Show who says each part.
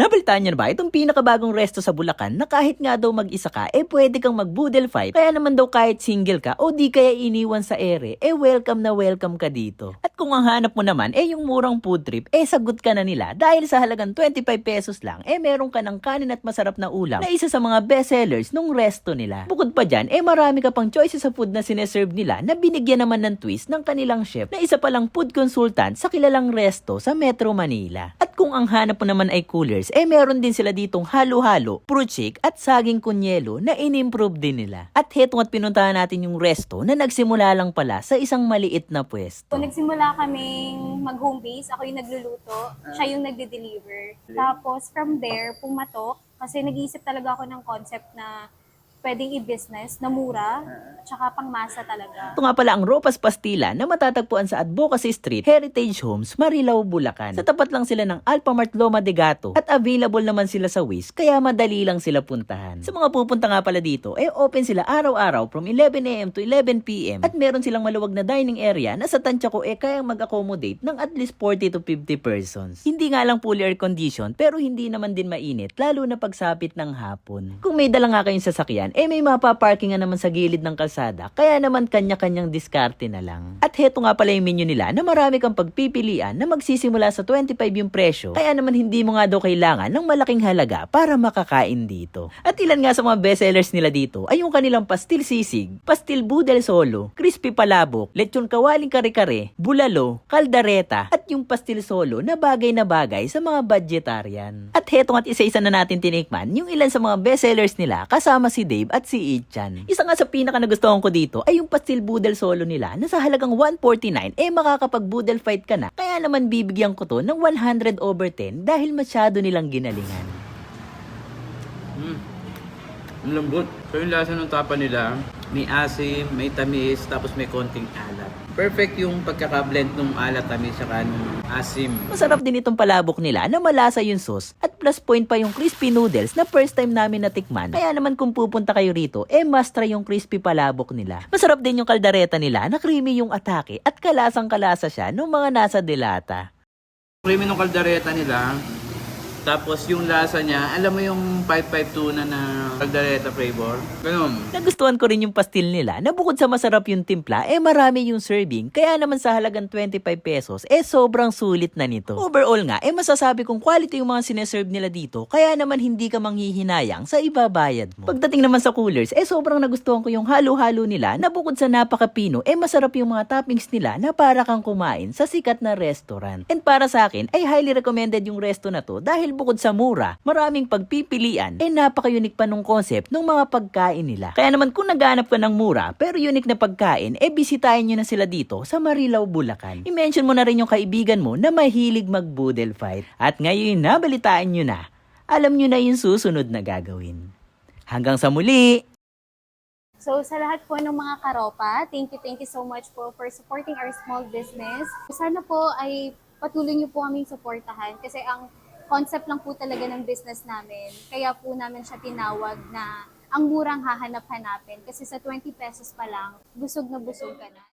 Speaker 1: Nabalitaan niyo na ba itong pinakabagong resto sa Bulacan na kahit nga daw mag-isa ka, eh pwede kang mag-boodle fight. Kaya naman daw kahit single ka o di kaya iniwan sa ere, eh welcome na welcome ka dito. At kung ang hanap mo naman, eh yung murang food trip, eh sagot ka na nila dahil sa halagang 25 pesos lang, eh meron ka ng kanin at masarap na ulam na isa sa mga best sellers nung resto nila. Bukod pa dyan, eh marami ka pang choices sa food na sineserve nila na binigyan naman ng twist ng kanilang chef na isa palang food consultant sa kilalang resto sa Metro Manila. At kung ang hanap mo naman ay coolers, eh meron din sila ditong halo-halo, fruit shake at saging kunyelo na in-improve din nila. At hetong at pinuntahan natin yung resto na nagsimula lang pala sa isang maliit na pwesto.
Speaker 2: Nagsimula kaming mag-home base. Ako yung nagluluto. Siya yung nagde-deliver. Tapos, from there, pumatok. Kasi nag-iisip talaga ako ng concept na pwedeng i-business na mura, tsaka pangmasa talaga.
Speaker 1: Ito nga pala ang Ropas Pastila na matatagpuan sa Advocacy Street, Heritage Homes, Marilao, Bulacan. Sa tapat lang sila ng Alphamart Loma de Gato at available naman sila sa Wish kaya madali lang sila puntahan. Sa mga pupunta nga pala dito, eh open sila araw-araw from 11am to 11pm at meron silang maluwag na dining area na sa tansya ko eh kayang mag-accommodate ng at least 40 to 50 persons. Hindi nga lang fully air condition pero hindi naman din mainit lalo na pagsapit ng hapon. Kung may dala nga kayong sasakyan, eh may mapaparkingan naman sa gilid ng kalsada, kaya naman kanya-kanyang diskarte na lang. At heto nga pala yung menu nila na marami kang pagpipilian na magsisimula sa 25 yung presyo, kaya naman hindi mo nga daw kailangan ng malaking halaga para makakain dito. At ilan nga sa mga bestsellers nila dito ay yung kanilang pastil sisig, pastil budel solo, crispy palabok, lechon kawaling kare-kare, bulalo, kaldareta, at yung pastil solo na bagay na bagay sa mga budgetarian. At heto nga't isa-isa na natin tinikman yung ilan sa mga bestsellers nila kasama si Dave at si Ichan. Isa nga sa pinaka nagustuhan ko dito ay yung pastil budel solo nila na sa halagang 149 eh makakapag budel fight ka na. Kaya naman bibigyan ko to ng 100 over 10 dahil masyado nilang ginalingan.
Speaker 3: Mm. Ang lambot. So yung lasa ng tapa nila, may asim, may tamis, tapos may konting alat. Perfect yung pagkakablend ng alat, tamis, saka ng asim.
Speaker 1: Masarap din itong palabok nila na malasa yung sauce at plus point pa yung crispy noodles na first time namin natikman. Kaya naman kung pupunta kayo rito, eh must try yung crispy palabok nila. Masarap din yung kaldareta nila na creamy yung atake at kalasang kalasa siya nung mga nasa delata.
Speaker 3: Creamy ng kaldereta nila. Tapos yung lasa niya, alam mo yung 552 tuna na kaldereta flavor? Ganun.
Speaker 1: Nagustuhan ko rin yung pastil nila na bukod sa masarap yung timpla, eh marami yung serving. Kaya naman sa halagang 25 pesos, eh sobrang sulit na nito. Overall nga, eh masasabi kong quality yung mga sineserve nila dito. Kaya naman hindi ka manghihinayang sa ibabayad mo. Pagdating naman sa coolers, eh sobrang nagustuhan ko yung halo-halo nila na bukod sa napakapino, eh masarap yung mga toppings nila na para kang kumain sa sikat na restaurant. And para sa akin, ay highly recommended yung resto na to dahil bukod sa mura, maraming pagpipilian, eh napaka-unique pa nung concept ng mga pagkain nila. Kaya naman kung naghanap ka ng mura pero unique na pagkain, eh bisitahin nyo na sila dito sa Marilao, Bulacan. I-mention mo na rin yung kaibigan mo na mahilig mag-boodle fight. At ngayon nabalitaan nyo na, alam nyo na yung susunod na gagawin. Hanggang sa muli!
Speaker 2: So, sa lahat po ng mga karopa, thank you, thank you so much po for supporting our small business. Sana po ay patuloy niyo po kaming suportahan kasi ang concept lang po talaga ng business namin. Kaya po namin siya tinawag na ang murang hahanap-hanapin kasi sa 20 pesos pa lang, busog na busog ka na.